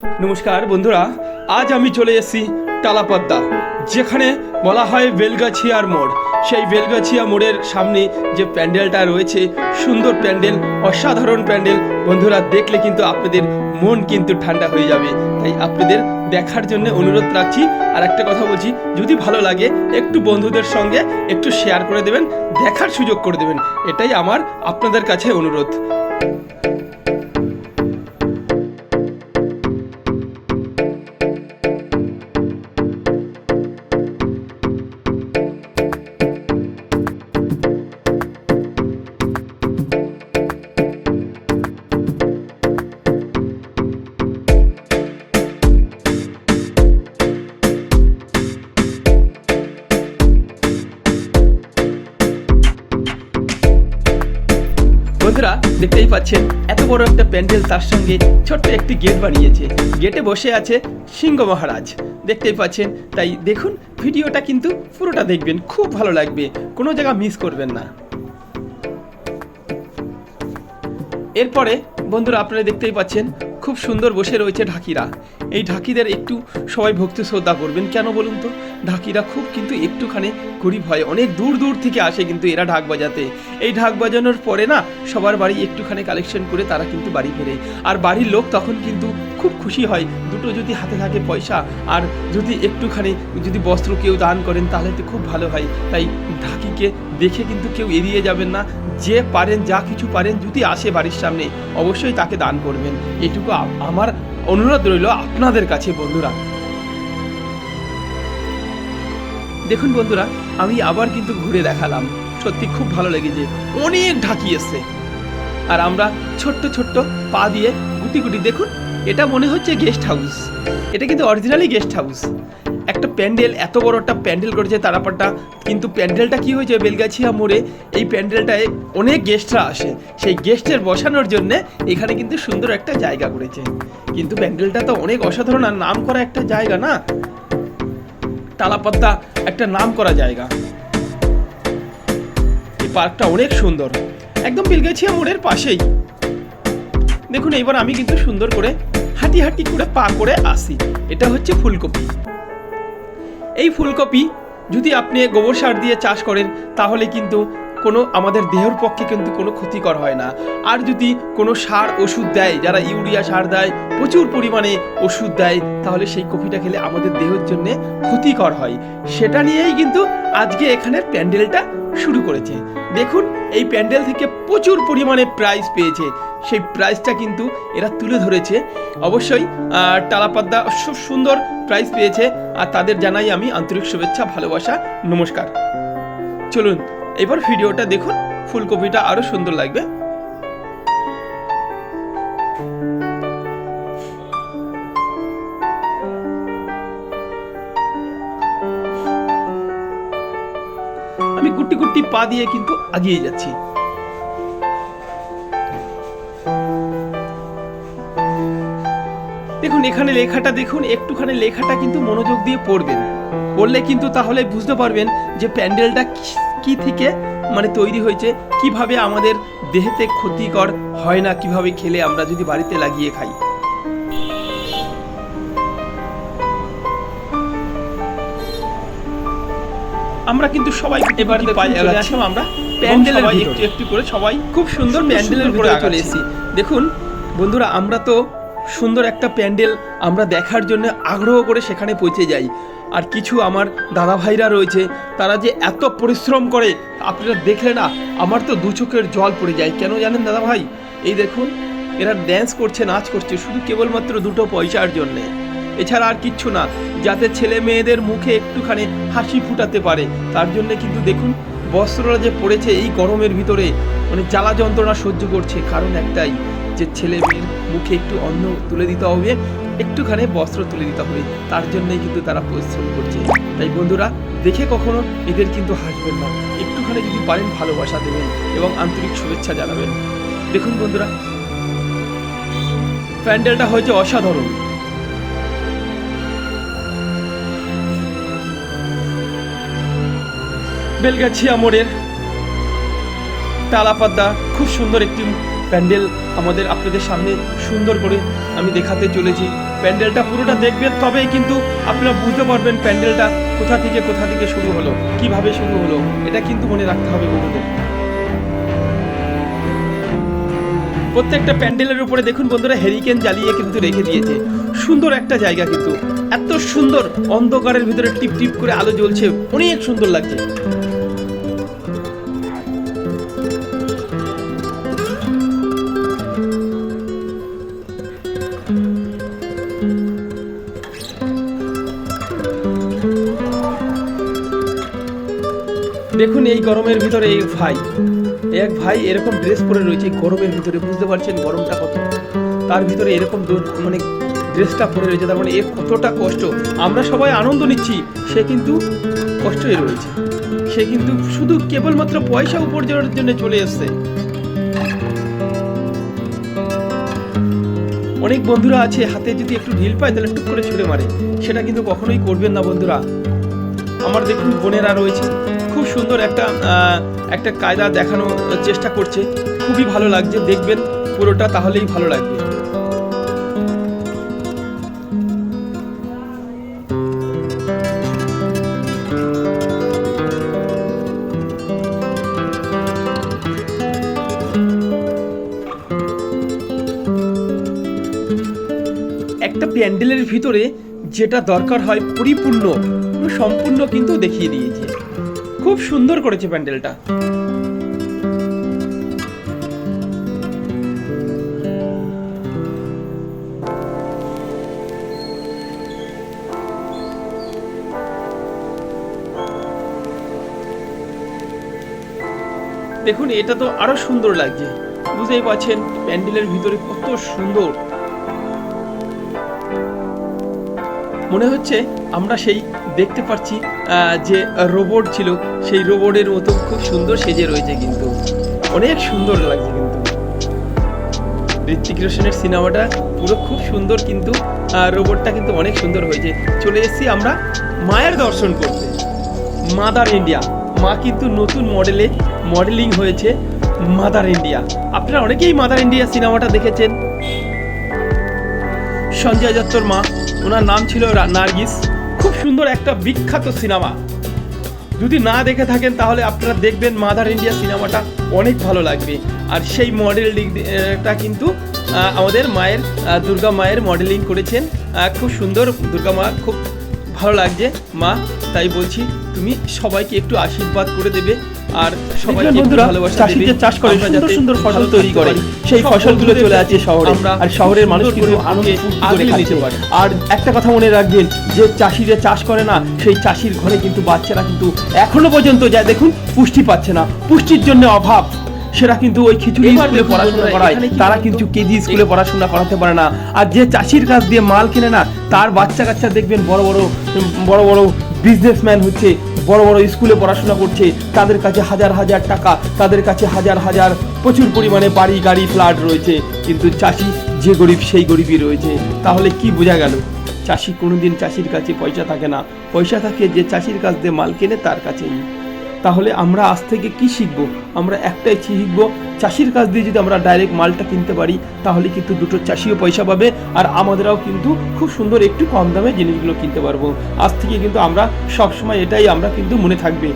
নমস্কার বন্ধুরা, আজ আমি চলে এসেছি টালাপদ্দা, যেখানে বলা হয় বেলগাছিয়ার মোড়। সেই বেলগাছিয়া মোড়ের সামনে যে প্যান্ডেলটা রয়েছে, সুন্দর প্যান্ডেল, অসাধারণ প্যান্ডেল, বন্ধুরা দেখলে কিন্তু আপনাদের মন কিন্তু ঠান্ডা হয়ে যাবে। তাই আপনাদের দেখার জন্য অনুরোধ রাখছি, আর একটা কথা বলছি, যদি ভালো লাগে, একটু বন্ধুদের সঙ্গে একটু শেয়ার করে দেবেন, দেখার সুযোগ করে দেবেন, এটাই আমার আপনাদের কাছে অনুরোধ। বন্ধুরা, দেখতেই পাচ্ছেন, এত বড় একটা প্যান্ডেল তার সঙ্গে ছোট্ট একটি গেট বানিয়েছে। গেটে বসে আছে সিংহ মহারাজ। দেখতেই পাচ্ছেন, তাই দেখুন, ভিডিওটা কিন্তু পুরোটা দেখবেন, খুব ভালো লাগবে, কোনো জায়গা মিস করবেন না। এরপরে, বন্ধুরা, আপনারা দেখতেই পাচ্ছেন, খুব সুন্দর বসে রয়েছে ঢাকিরা। এই ঢাকিদের একটু সবাই ভক্তি শ্রদ্ধা করবেন। কেন বলুন তো? ঢাকিরা খুব কিন্তু একটুখানি গরিব হয়। অনেক দূর দূর থেকে আসে কিন্তু এরা ঢাক বাজাতে। এই ঢাক বাজানোর পরে না, সবার বাড়ি একটুখানি কালেকশন করে তারা কিন্তু বাড়ি ফেরে। আর বাড়ির লোক তখন কিন্তু খুব খুশি হয়। দুটো যদি হাতে থাকে পয়সা, আর যদি একটুখানি যদি বস্ত্র কেউ দান করেন, তাহলে তো খুব ভালো হয়। তাই ঢাকিকে দেখে কিন্তু কেউ এড়িয়ে যাবেন না। যে পারেন, যা কিছু পারেন, যদি আসে বাড়ির সামনে, অবশ্যই তাকে দান করবেন। এটুকু আমার অনুরোধ রইল আপনাদের কাছে, বন্ধুরা। দেখুন, বন্ধুরা, আমি আবার কিন্তু ঘুরে দেখালাম। সত্যি খুব ভালো লেগেছে, অনেক ঢাকি এসছে। আর আমরা ছোট্ট ছোট্ট পা দিয়ে গুটি গুটি, দেখুন, এটা মনে হচ্ছে গেস্ট হাউস এটা কিন্তু অরিজিনালি গেস্ট হাউস প্যান্ডেল, এত বড় একটা প্যান্ডেল করেছে তারাপাট্টা কিন্তু প্যান্ডেলটা কি হয়েছে বেলগাছিয়া মোড়ে? এই প্যান্ডেলটায় অনেক গেস্টরা আসে। সেই গেস্টের বসানোর জন্য এখানে কিন্তু সুন্দর একটা জায়গা করেছে। কিন্তু প্যান্ডেলটা তো অনেক অসাধারণ আর নাম করা একটা জায়গা না? তালাপাত্তা একটা নাম করা জায়গা। এই পার্কটা অনেক সুন্দর। একদম বেলগাছিয়া মোড়ের পাশেই। দেখুন এবার আমি কিন্তু সুন্দর করে হাঁটি হাঁটি করে পা করে আসি। এটা হচ্ছে ফুলকপি। এই ফুলকপি যদি আপনি গোবর সার দিয়ে চাষ করেন, তাহলে কিন্তু কোনো আমাদের দেহের পক্ষে কিন্তু কোনো ক্ষতিকর হয় না। আর যদি কোনো সার ওষুধ দেয়, যারা ইউরিয়া সার দেয়, প্রচুর পরিমাণে ওষুধ দেয়, তাহলে সেই কপিটা খেলে আমাদের দেহের জন্য ক্ষতিকর হয়। সেটা নিয়েই কিন্তু আজকে এখানের প্যান্ডেলটা শুরু করেছে। দেখুন, এই প্যান্ডেল থেকে প্রচুর পরিমাণে প্রাইজ পেয়েছে। সেই প্রাইজটা কিন্তু এরা তুলে ধরেছে। অবশ্যই টালাপাদ্দা খুব সুন্দর প্রাইজ পেয়েছে। আর তাদের জানাই আমি আন্তরিক শুভেচ্ছা, ভালোবাসা, নমস্কার। চলুন, এবার ভিডিওটা দেখুন। ফুলকপিটা আরও সুন্দর লাগবে। গুটি গুটি পা দিয়ে কিন্তু আগিয়ে যাচ্ছি। দেখুন, এখানে লেখাটা দেখুন, একটুখানি লেখাটা কিন্তু মনোযোগ দিয়ে পড়বেন। পড়লে কিন্তু তাহলে বুঝতে পারবেন যে প্যান্ডেলটা কি থেকে মানে তৈরি হয়েছে, কীভাবে আমাদের দেহেতে ক্ষতিকর হয় না, কীভাবে খেলে আমরা যদি বাড়িতে লাগিয়ে খাই। আমরা কিন্তু সবাই এবার চলে আসলাম আমরা প্যান্ডেলের একটু একটু করে সবাই খুব সুন্দর প্যান্ডেলের করে চলে এসেছি। দেখুন বন্ধুরা আমরা তো সুন্দর একটা প্যান্ডেল আমরা দেখার জন্য আগ্রহ করে সেখানে পৌঁছে যাই। আর কিছু আমার দাদা ভাইরা রয়েছে তারা যে এত পরিশ্রম করে আপনারা দেখলে না আমার তো দু চোখের জল পড়ে যায়। কেন জানেন দাদা ভাই এই দেখুন এরা ড্যান্স করছে নাচ করছে শুধু কেবলমাত্র দুটো পয়সার জন্যে। এছাড়া আর কিচ্ছু না, যাতে ছেলে মেয়েদের মুখে একটুখানি হাসি ফুটাতে পারে। তার জন্য কিন্তু দেখুন, বস্ত্ররা যে পড়েছে এই গরমের ভিতরে মানে জ্বালা যন্ত্রণা সহ্য করছে। কারণ একটাই, যে ছেলে মেয়ের মুখে একটু অন্ন তুলে দিতে হবে, একটুখানি বস্ত্র তুলে দিতে হবে। তার জন্যই কিন্তু তারা পরিশ্রম করছে। তাই বন্ধুরা, দেখে কখনো এদের কিন্তু হাসবেন না। একটুখানি যদি পারেন ভালোবাসা দেবেন এবং আন্তরিক শুভেচ্ছা জানাবেন। দেখুন বন্ধুরা, প্যান্ডেলটা হয়েছে অসাধারণ। বেলগাছিয়া মোড়ের টালাপাদ্দা খুব সুন্দর একটি প্যান্ডেল আমাদের আপনাদের সামনে সুন্দর করে আমি দেখাতে চলেছি। প্যান্ডেলটা পুরোটা দেখবেন, তবেই কিন্তু আপনারা বুঝতে পারবেন প্যান্ডেলটা কোথা থেকে কোথা থেকে শুরু হলো, কীভাবে শুরু হলো, এটা কিন্তু মনে রাখতে হবে বন্ধুদের। প্রত্যেকটা প্যান্ডেলের উপরে দেখুন বন্ধুরা হেরিকেন জ্বালিয়ে কিন্তু রেখে দিয়েছে। সুন্দর একটা জায়গা কিন্তু। এত সুন্দর অন্ধকারের ভিতরে টিপ টিপ করে আলো জ্বলছে, অনেক সুন্দর লাগছে। দেখুন এই গরমের ভিতরে এই ভাই, এক ভাই এরকম ড্রেস পরে রয়েছে গরমের ভিতরে বুঝতে পারছেন গরমটা কত। তার ভিতরে এরকম মানে ড্রেসটা পরে রয়েছে, তার মানে এর কতটা কষ্ট। আমরা সবাই আনন্দ নিচ্ছি, সে কিন্তু কষ্টই রয়েছে। সে কিন্তু শুধু কেবলমাত্র পয়সা উপার্জনের জন্য চলে এসছে। অনেক বন্ধুরা আছে, হাতে যদি একটু ঢিল পায়, তাহলে টুক করে ছুড়ে মারে। সেটা কিন্তু কখনোই করবেন না বন্ধুরা। আমার দেখুন বোনেরা রয়েছে। খুব সুন্দর একটা একটা কায়দা দেখানোর চেষ্টা করছে। খুবই ভালো লাগছে, দেখবেন পুরোটা তাহলেই ভালো লাগবে। একটা প্যান্ডেলের ভিতরে যেটা দরকার হয় পরিপূর্ণ, সম্পূর্ণ কিন্তু দেখিয়ে দিয়েছে। খুব সুন্দর করেছে প্যান্ডেলটা। দেখুন, এটা তো আরও সুন্দর লাগছে। বুঝতেই পারছেন, প্যান্ডেলের ভিতরে কত সুন্দর। মনে হচ্ছে আমরা সেই দেখতে পাচ্ছি যে রোবট ছিল, সেই রোবটের মতো খুব সুন্দর সেজে রয়েছে কিন্তু। অনেক সুন্দর লাগছে কিন্তু। ঋত্বিক রোশনের সিনেমাটা পুরো খুব সুন্দর কিন্তু রোবটটা কিন্তু অনেক সুন্দর হয়েছে। চলে এসেছি আমরা মায়ের দর্শন করতে। মাদার ইন্ডিয়া মা কিন্তু নতুন মডেলে মডেলিং হয়েছে মাদার ইন্ডিয়া আপনারা অনেকেই মাদার ইন্ডিয়া সিনেমাটা দেখেছেন। সঞ্জয় দত্তর মা, ওনার নাম ছিল নার্গিস। খুব সুন্দর একটা বিখ্যাত সিনেমা। যদি না দেখে থাকেন, তাহলে আপনারা দেখবেন মাদার ইন্ডিয়া সিনেমাটা অনেক ভালো লাগবে। আর সেই মডেলটা কিন্তু আমাদের মায়ের দুর্গা মায়ের মডেলিং করেছেন। খুব সুন্দর, দুর্গা মা খুব ভালো লাগছে মা তাই বলছি তুমি সবাইকে একটু আশীর্বাদ করে দেবে আর সবাইকে একটু ভালোবাসা দেবে। যে চাষ করে সুন্দর সুন্দর ফসল তৈরি করে। সেই ফসলগুলো চলে আছে শহরে। আমরা আর শহরের মানুষ কিন্তু আনন্দ করে আগলে পারে। আর একটা কথা মনে রাখবেন যে চাষি যে চাষ করে না সেই চাষির ঘরে কিন্তু বাচ্চারা কিন্তু এখনও পর্যন্ত যায়। দেখুন পুষ্টি পাচ্ছে না। পুষ্টির জন্য অভাব। সেটা কিন্তু ওই খিচুড়ি স্কুলে পড়াশোনা করায়। তারা কিন্তু কেজি স্কুলে পড়াশোনা করাতে পারে না। আর যে চাষির কাছ দিয়ে মাল কিনে না তার বাচ্চা কাচ্চা দেখবেন বড় বড় বড় বড় বিজনেসম্যান হচ্ছে বড় বড় স্কুলে পড়াশোনা করছে তাদের কাছে হাজার হাজার টাকা তাদের কাছে হাজার হাজার প্রচুর পরিমাণে বাড়ি গাড়ি ফ্ল্যাট রয়েছে। কিন্তু চাষি যে গরিব সেই গরিবই রয়েছে। তাহলে কি বোঝা গেল? চাষি কোনোদিন চাষির কাছে পয়সা থাকে না। পয়সা থাকে যে চাষির কাছ দিয়ে মাল কেনে তার কাছেই। তাহলে আমরা আজ থেকে কি শিখব? আমরা একটাই শিখব? চাষির কাছ দিয়ে যদি আমরা ডাইরেক্ট মালটা কিনতে পারি, তাহলে কিন্তু দুটো চাষিও পয়সা পাবে আর আমাদেরও কিন্তু খুব সুন্দর একটু কম দামে জিনিসগুলো কিনতে পারব। আজ থেকে কিন্তু আমরা সবসময় এটাই আমরা কিন্তু মনে থাকবে।